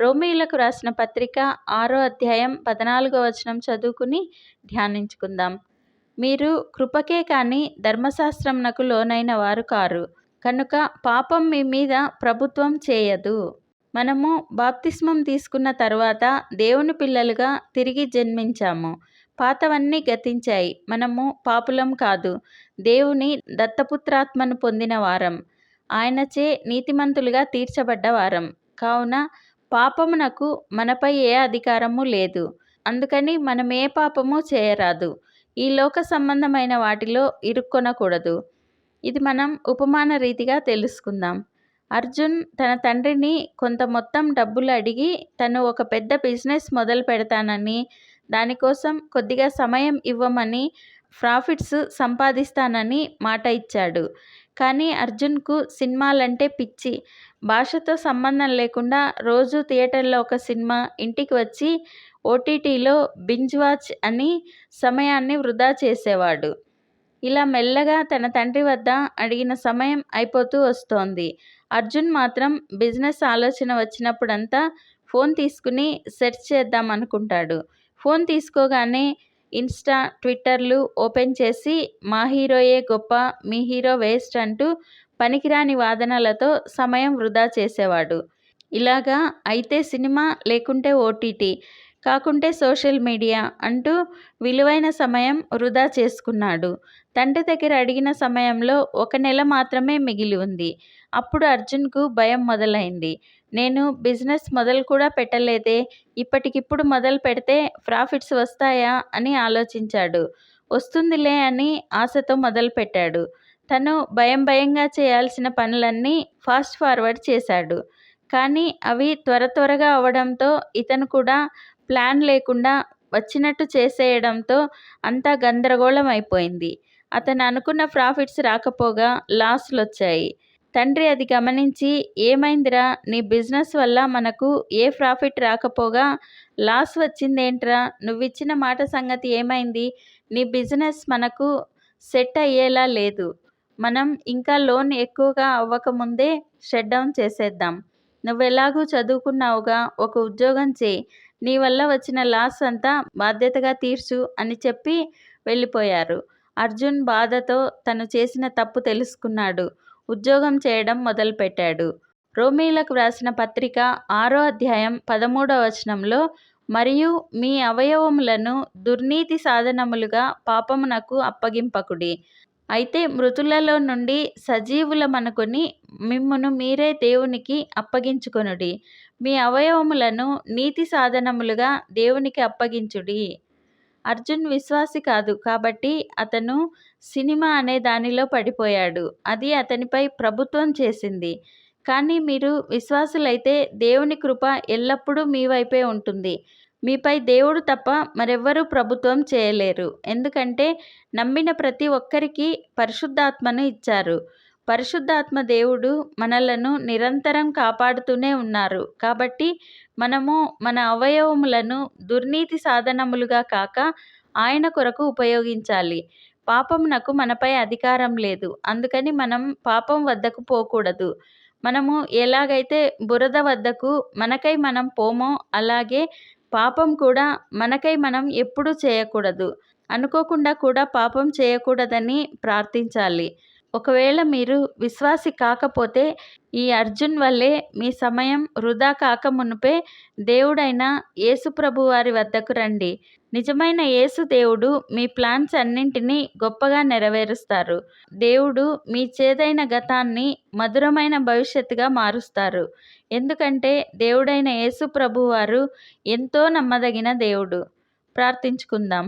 రోమీలకు రాసిన పత్రిక ఆరో అధ్యాయం పద్నాలుగో వచనం చదువుకుని ధ్యానించుకుందాం. మీరు కృపకే కానీ ధర్మశాస్త్రంనకు లోనైన వారు కారు. కనుక పాపం మీ మీద ప్రభుత్వం చేయదు. మనము బాప్తిస్మం తీసుకున్న తర్వాత దేవుని పిల్లలుగా తిరిగి జన్మించాము. పాతవన్నీ గతించాయి. మనము పాపులం కాదు. దేవుని దత్తపుత్రాత్మను పొందిన వారం. ఆయనచే నీతిమంతులుగా తీర్చబడ్డ వారం. కావున పాపమునకు మనపై ఏ అధికారము లేదు. అందుకని మనం ఏ పాపము చేయరాదు. ఈ లోక సంబంధమైన వాటిలో ఇరుక్కొనకూడదు. ఇది మనం ఉపమాన రీతిగా తెలుసుకుందాం. అర్జున్ తన తండ్రిని కొంత మొత్తం డబ్బులు అడిగి తను ఒక పెద్ద బిజినెస్ మొదలు పెడతానని దానికోసం కొద్దిగా సమయం ఇవ్వమని ప్రాఫిట్స్ సంపాదిస్తానని మాట ఇచ్చాడు. కానీ అర్జున్కు సినిమాలంటే పిచ్చి. భాషతో సంబంధం లేకుండా రోజు థియేటర్లో ఒక సినిమా ఇంటికి వచ్చి ఓటీటీలో బింజ్ వాచ్ అని సమయాన్ని వృధా చేసేవాడు. ఇలా మెల్లగా తన తండ్రి వద్ద అడిగిన సమయం అయిపోతూ వస్తోంది. అర్జున్ మాత్రం బిజినెస్ ఆలోచన వచ్చినప్పుడంతా ఫోన్ తీసుకుని సెర్చ్ చేద్దాం అనుకుంటాడు. ఫోన్ తీసుకోగానే ఇన్స్టా ట్విట్టర్లు ఓపెన్ చేసి మా హీరోయే గొప్ప మీ హీరో వేస్ట్ అంటూ పనికిరాని వాదనలతో సమయం వృధా చేసేవాడు. ఇలాగా అయితే సినిమా లేకుంటే ఓటీటీ కాకుంటే సోషల్ మీడియా అంటూ విలువైన సమయం వృధా చేసుకున్నాడు. తండ్రి దగ్గర అడిగిన సమయంలో ఒక నెల మాత్రమే మిగిలి ఉంది. అప్పుడు అర్జున్కు భయం మొదలైంది. నేను బిజినెస్ మొదలు కూడా పెట్టలేదే. ఇప్పటికిప్పుడు మొదలు పెడితే ప్రాఫిట్స్ వస్తాయా అని ఆలోచించాడు. వస్తుందిలే అని ఆశతో మొదలుపెట్టాడు తను భయం భయంగా చేయాల్సిన పనులన్నీ ఫాస్ట్ ఫార్వర్డ్ చేశాడు. కానీ అవి త్వర త్వరగా అవడంతో ఇతను కూడా ప్లాన్ లేకుండా వచ్చినట్టు చేసేయడంతో అంతా గందరగోళం అయిపోయింది. అతను అనుకున్న ప్రాఫిట్స్ రాకపోగా లాస్లు వచ్చాయి తండ్రి అది గమనించి ఏమైందిరా? నీ బిజినెస్ వల్ల మనకు ఏ ప్రాఫిట్ రాకపోగా లాస్ వచ్చిందేంట్రా? నువ్విచ్చిన మాట సంగతి ఏమైంది? నీ బిజినెస్ మనకు సెట్ అయ్యేలా లేదు. మనం ఇంకా లోన్ ఎక్కువగా అవ్వకముందే షట్ డౌన్ చేసేద్దాం. నువ్వెలాగూ చదువుకున్నావుగా? ఒక ఉద్యోగం చేయి. నీ వల్ల వచ్చిన లాస్ అంతా బాధ్యతగా తీర్చు అని చెప్పి వెళ్ళిపోయారు. అర్జున్ బాధతో తను చేసిన తప్పు తెలుసుకున్నాడు. ఉద్యోగం చేయడం మొదలుపెట్టాడు. రోమీలకు వ్రాసిన పత్రిక ఆరో అధ్యాయం పదమూడవ వచనంలో మరియు మీ అవయవములను దుర్నీతి సాధనములుగా పాపమునకు అప్పగింపకుడి. అయితే మృతులలో నుండి సజీవులమనుకొని మిమ్మును మీరే దేవునికి అప్పగించుకొనుడి. మీ అవయవములను నీతి సాధనములుగా దేవునికి అప్పగించుడి. అర్జున్ విశ్వాసి కాదు. కాబట్టి అతను సినిమా అనే దానిలో పడిపోయాడు. అది అతనిపై ప్రభుత్వం చేసింది. కానీ మీరు విశ్వాసులైతే దేవుని కృప ఎల్లప్పుడూ మీ వైపే ఉంటుంది. మీపై దేవుడు తప్ప మరెవ్వరూ ప్రభుత్వం చేయలేరు. ఎందుకంటే నమ్మిన ప్రతి ఒక్కరికి పరిశుద్ధాత్మను ఇచ్చారు. పరిశుద్ధాత్మ దేవుడు మనలను నిరంతరం కాపాడుతూనే ఉన్నారు. కాబట్టి మనము మన అవయవములను దుర్నీతి సాధనములుగా కాక ఆయన కొరకు ఉపయోగించాలి. పాపమునకు మనపై అధికారం లేదు. అందుకని మనం పాపం వద్దకు పోకూడదు. మనము ఎలాగైతే బురద వద్దకు మనకై మనం పోమో అలాగే పాపం కూడా మనకై మనం ఎప్పుడూ చేయకూడదు. అనుకోకుండా కూడా పాపం చేయకూడదని ప్రార్థించాలి. ఒకవేళ మీరు విశ్వాసి కాకపోతే ఈ అర్జున్ వల్లే మీ సమయం వృధా కాక మునుపే దేవుడైన యేసుప్రభు వారి వద్దకు రండి. నిజమైన యేసు దేవుడు మీ ప్లాన్స్ అన్నింటినీ గొప్పగా నెరవేరుస్తారు. దేవుడు మీ చేదైన గతాన్ని మధురమైన భవిష్యత్తుగా మారుస్తారు. ఎందుకంటే దేవుడైన యేసు ప్రభు వారు ఎంతో నమ్మదగిన దేవుడు. ప్రార్థించుకుందాం.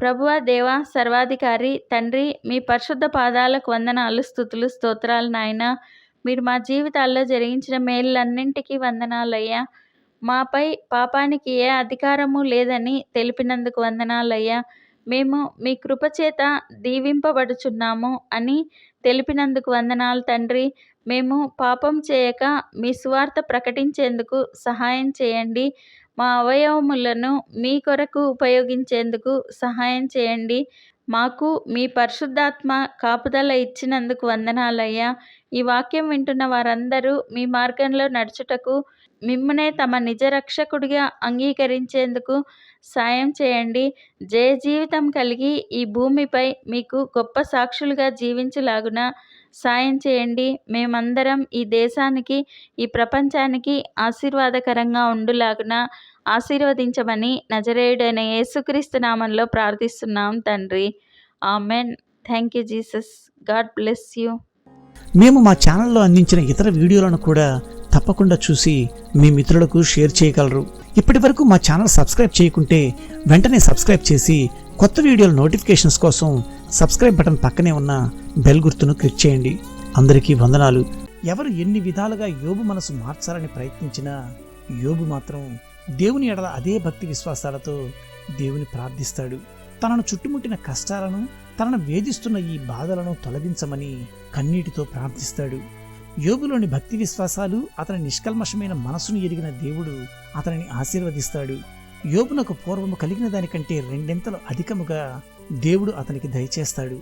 ప్రభువ దేవ సర్వాధికారి తండ్రి మీ పరిశుద్ధ పాదాలకు వందనాలు స్థుతులు స్తోత్రాలు నాయన. మీరు మా జీవితాల్లో జరిగించిన మేళ్ళన్నింటికీ వందనాలయ్యా. మాపై పాపానికి ఏ అధికారము లేదని తెలిపినందుకు వందనాలయ్యా. మేము మీ కృపచేత దీవింపబడుచున్నాము అని తెలిపినందుకు వందనాలు తండ్రి. మేము పాపం చేయక మీ సువార్త ప్రకటించేందుకు సహాయం చేయండి. మా అవయవములను మీ కొరకు ఉపయోగించేందుకు సహాయం చేయండి. మాకు మీ పరిశుద్ధాత్మ కాపుదల ఇచ్చినందుకు వందనాలయ్యా ఈ వాక్యం వింటున్న వారందరూ మీ మార్గంలో నడుచుటకు మిమ్మనే తమ నిజ రక్షకుడిగా అంగీకరించేందుకు సాయం చేయండి. జయ జీవితం కలిగి ఈ భూమిపై మీకు గొప్ప సాక్షులుగా జీవించలాగున సాయం చేయండి. మేమందరం ఈ దేశానికి ఈ ప్రపంచానికి ఆశీర్వాదకరంగా ఉండులాగున ఆశీర్వదించమని నజరేయుడైన యేసుక్రీస్తు నామంలో ప్రార్థిస్తున్నాం తండ్రి. Amen. Thank you Jesus. God bless you. మేము మా ఛానల్లో అందించిన ఇతర వీడియోలను కూడా తప్పకుండా చూసి మీ మిత్రులకు షేర్ చేయగలరు. ఇప్పటి వరకు మా ఛానల్ సబ్స్క్రైబ్ చేయకుంటే వెంటనే సబ్స్క్రైబ్ చేసి కొత్త వీడియోల నోటిఫికేషన్స్ కోసం సబ్స్క్రైబ్ బటన్ పక్కనే ఉన్న బెల్ గుర్తును క్లిక్ చేయండి. అందరికీ వందనాలు. ఎవరు ఎన్ని విధాలుగా యోబు మనసు మార్చాలని ప్రయత్నించినా యోబు మాత్రం దేవుని ఎడల అదే భక్తి విశ్వాసాలతో దేవుని ప్రార్థిస్తాడు. తనను చుట్టుముట్టిన కష్టాలను తనను వేధిస్తున్న ఈ బాధలను తొలగించమని కన్నీటితో ప్రార్థిస్తాడు. యోగులోని భక్తి విశ్వాసాలు అతని నిష్కల్మషమైన మనసును ఎరిగిన దేవుడు అతనిని ఆశీర్వదిస్తాడు. యోగునకు పూర్వము కలిగిన దానికంటే రెండింతలు అధికముగా దేవుడు అతనికి దయచేస్తాడు.